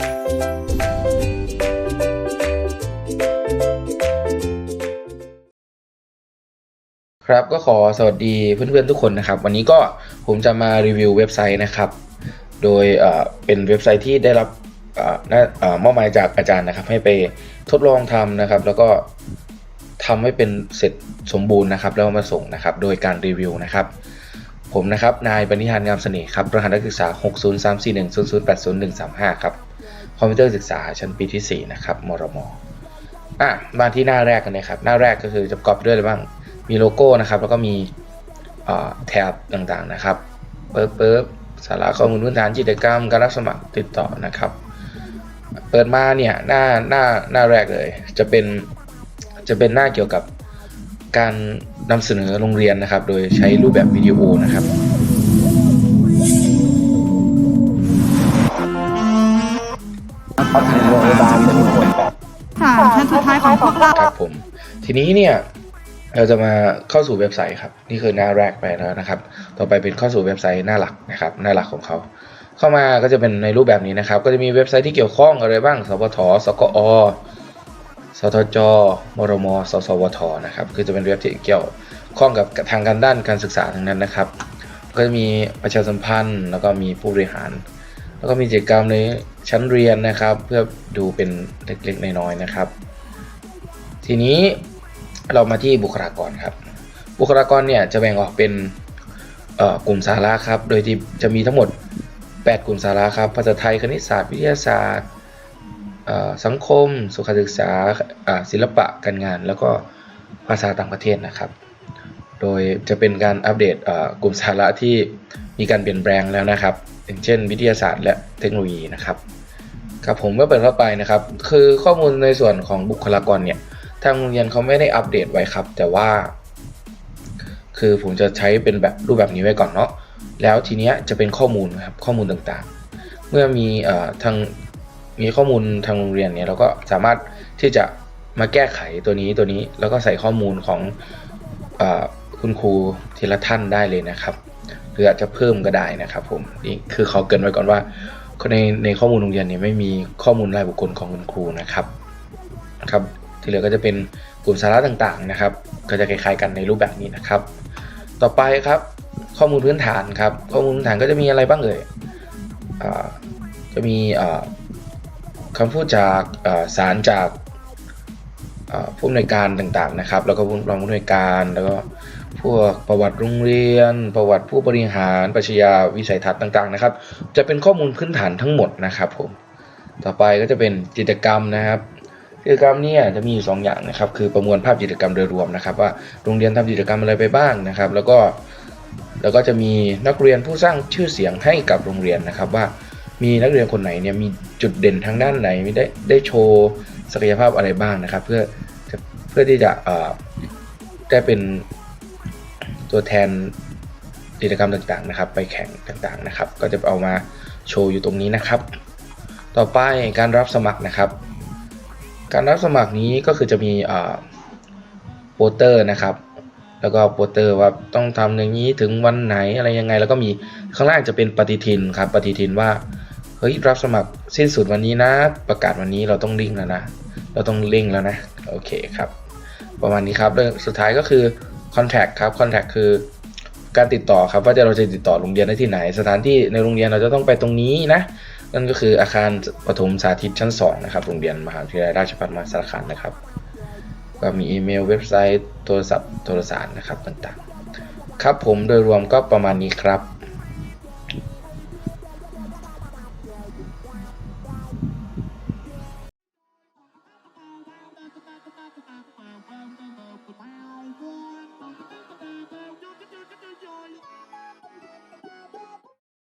ครับก็ขอสวัสดีเพื่อนๆทุกคนนะครับ วันนี้ก็ผมจะมารีวิวเว็บไซต์นะครับ โดยเป็นเว็บไซต์ที่ได้รับมอบหมายจากอาจารย์นะครับ ให้ไปทดลองทำนะครับ แล้วก็ทำให้เป็นเสร็จสมบูรณ์นะครับ แล้วมาส่งนะครับ โดยการรีวิวนะครับ ผมนะครับนายบรรณิธานงามเสน่ห์ครับรหัสนักศึกษา 6034100800135ครับ คอมพิวเตอร์ศึกษาชั้นปีที่ 4 นะครับ มรมอะมาที่หน้าแรกกันเลยครับ หน้าแรกก็คือจะประกอบด้วยอะไรบ้าง มีโลโก้นะครับ แล้วก็มีแท็บต่างๆนะครับเปิบเปิบสาระข้อมูลพื้นฐานกิจกรรม การรับสมัครติดต่อนะครับ เปิดมาเนี่ยหน้าหน้าหน้าแรกเลย จะเป็นจะเป็นหน้าเกี่ยวกับการนำเสนอโรงเรียนนะครับ โดยใช้รูปแบบวิดีโอนะครับ ค่ะชั้นสุดท้ายของพวกเราครับผม ทีนี้เนี่ยเราจะมาเข้าสู่เว็บไซต์ครับ นี่คือหน้าแรกไปแล้วนะครับ ต่อไปเป็นเข้าสู่เว็บไซต์หน้าหลักนะครับ หน้าหลักของเขา เข้ามาก็จะเป็นในรูปแบบนี้นะครับ ก็จะมีเว็บไซต์ที่เกี่ยวข้องอะไรบ้างสปทสกอสทจ มรม สสวท นะครับ คือจะเป็นเว็บที่เกี่ยวข้องกับทางการด้านการศึกษาทั้งนั้นนะครับ ก็จะมีประชาสัมพันธ์ แล้วก็มีผู้บริหาร แล้วก็มีกิจกรรมใน ชั้นเรียนนะครับ เพื่อดูเป็นเล็กๆน้อยๆนะครับ ทีนี้เรามาที่บุคลากรครับ บุคลากรเนี่ยจะแบ่งออกเป็นกลุ่มสาระครับ โดยที่จะมีทั้งหมด 8 กลุ่มสาระครับภาษาไทยคณิตศาสตร์ วิทยาศาสตร์สังคม สุขศึกษาศิลปะการงาน แล้วก็ภาษาต่างประเทศนะครับ โดยจะเป็นการอัปเดตกลุ่มสาระที่มีการเปลี่ยนแปลงแล้วนะครับ อย่างเช่น วิทยาศาสตร์และเทคโนโลยีนะครับ ครับผมเมื่อเปิดเข้าไปนะครับ คือข้อมูลในส่วนของบุคลากรเนี่ยทางโรงเรียนเขาไม่ได้อัปเดตไว้ครับ แต่ว่า คือผมจะใช้เป็นแบบรูปแบบนี้ไว้ก่อนเนาะแล้วทีเนี้ยจะเป็นข้อมูลครับข้อมูลต่างๆ เมื่อมีเอ่อทางมีข้อมูลทางโรงเรียนเนี่ยเราก็สามารถที่จะมาแก้ไขตัวนี้ตัวนี้แล้วก็ใส่ข้อมูลของอคุณครูทีละท่านได้เลยนะครับ หรืออาจจะเพิ่มก็ได้นะครับผมนี่คือเขาเกินไว้ก่อนว่า ในในข้อมูลโรงเรียนเนี่ยไม่มีข้อมูลรายบุคคลของคุณครูนะครับครับที่เหลือก็จะเป็นกลุ่มสาระต่างๆนะครับ ก็จะคล้ายๆกันในรูปแบบนี้นะครับ ต่อไปครับข้อมูลพื้นฐานครับ ข้อมูลพื้นฐานก็จะมีอะไรบ้างเอ่ยอ่าจะมีอ่าคำพูดจากสารจากผู้อำนวยการต่างๆนะครับ แล้วก็รองผู้อำนวยการแล้วก็ พวกประวัติโรงเรียน ประวัติผู้บริหารปรัชญาวิสัยทัศน์ต่างๆนะครับ จะเป็นข้อมูลพื้นฐานทั้งหมดนะครับผมต่อไปก็จะเป็นกิจกรรมนะครับกิจกรรมเนี่ยจะมีอยู่สองอย่างนะครับคือประมวลภาพกิจกรรมโดยรวมนะครับ ว่าโรงเรียนทำกิจกรรมอะไรไปบ้างนะครับ แล้วก็แล้วก็จะมีนักเรียนผู้สร้างชื่อเสียงให้กับโรงเรียนนะครับ ว่ามีนักเรียนคนไหนเนี่ยมีจุดเด่นทางด้านไหนมีได้ได้โชว์ศักยภาพอะไรบ้างนะครับ เพื่อเพื่อที่จะได้เป็น ตัวแทนกิจกรรมต่างๆนะครับ ไปแข่งต่างๆนะครับ ก็จะเอามาโชว์อยู่ตรงนี้นะครับ ต่อไปการรับสมัครนะครับ การรับสมัครนี้ก็คือจะมีโปสเตอร์นะครับ แล้วก็โปสเตอร์ว่าต้องทำอย่างนี้ถึงวันไหนอะไรยังไง แล้วก็มีข้างล่างจะเป็นปฏิทินครับปฏิทินว่าเฮ้ยรับสมัครสิ้นสุดวันนี้นะ ประกาศวันนี้เราต้องลิงแล้วนะ เราต้องลิงแล้วนะโอเคครับ ประมาณนี้ครับแล้วสุดท้ายก็คือ contact ครับ contact คือการติดต่อครับว่าจะเราจะติดต่อโรงเรียนได้ที่ไหน สถานที่ในโรงเรียนเราจะต้องไปตรงนี้นะ นั่นก็คืออาคารปฐมสาธิตชั้น 2 นะครับ โรงเรียนมหาวิทยาลัยราชภัฏมหาสารคามนะครับ ก็มีอีเมลเว็บไซต์โทรศัพท์โทรสารนะครับต่างๆ ครับผมโดยรวมก็ประมาณนี้ครับ